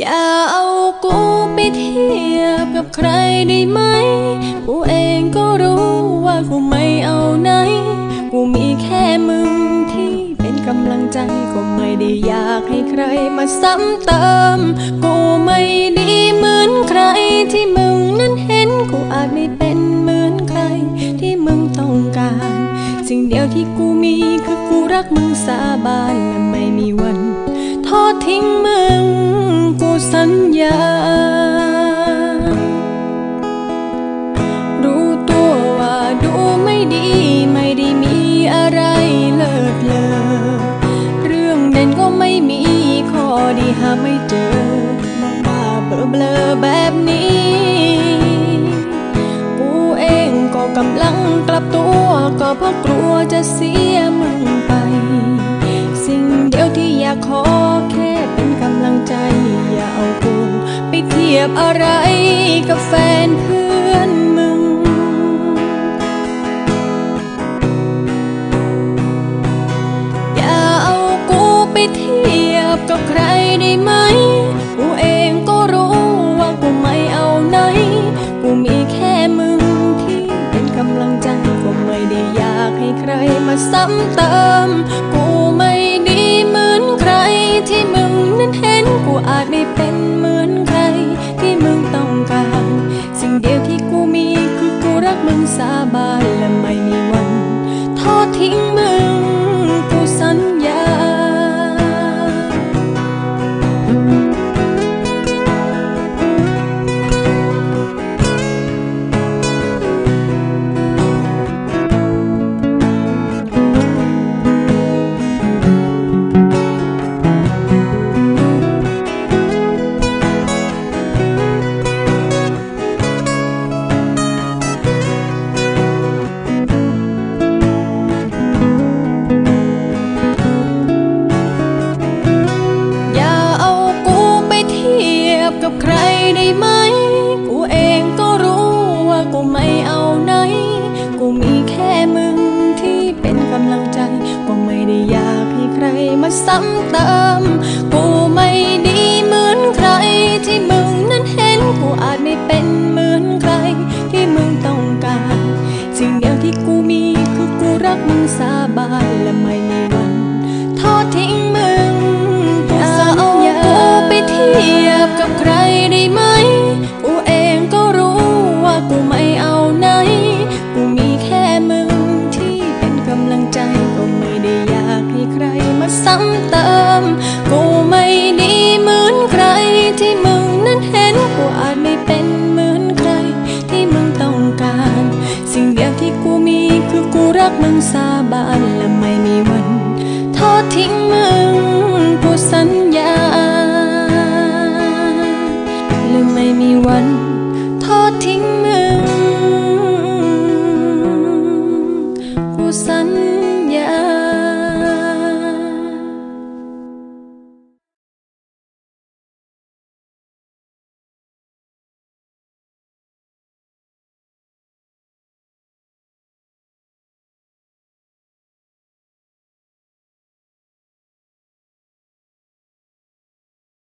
อย่าเอากูไปเทียบกับใครได้ไหม กูเองก็รู้ว่ากูไม่เอาไหน กูมีแค่มึงที่เป็นกำลังใจก็ไม่ได้อยากให้ใครมาซ้ำเติม กูไม่ดีเหมือนใครที่มึงนั้นเห็น กูอาจไม่เป็นเหมือนใครที่มึงต้องการ สิ่งเดียวที่กูมีคือกูรักมึงสาบานและไม่มีวัน ทอดทิ้งมึง สัญญา รู้ตัวว่าดูไม่ดี ไม่ได้มีอะไรเลิศเลอ เรื่องเด่นก็ไม่มีข้อดีหาไม่เจอมาว่าเบลอเบลอแบบนี้ กูเองก็กำลังกลับตัวก็เพราะกลัวจะเสียมึงไป ยบอะไรกับแฟนเพื่อนมึง อย่าเอากูไปเทียบกับใครได้ไหม กูเองก็รู้ว่ากูไม่เอาไหน กูมีแค่มึงที่เป็นกำลังใจก็ไม่ได้อยากให้ใครมาซ้ำเติม กูไม่ดีเหมือนใครที่มึงนั้นเห็นกูอาจไม่เป็น ทอดทิ้งมึง ได้ไหม กูเองก็รู้ว่ากูไม่เอาไหน กูมีแค่มึงที่เป็นกำลังใจ กูไม่ได้อยากให้ใครมาซ้ำเติม กูไม่ดีเหมือนใครที่มึงนั้นเห็น กูอาจไม่เป็น ซ้ำเติม กูไม่ดีเหมือนใครที่มึงนั้นเห็นกูอาจไม่เป็นเหมือนใครที่มึงต้องการ สิ่งเดียวที่กูมีคือกูรักมึงสาบานและไม่มีวันทอดทิ้งมึงผู้สัญญาและไม่มีวัน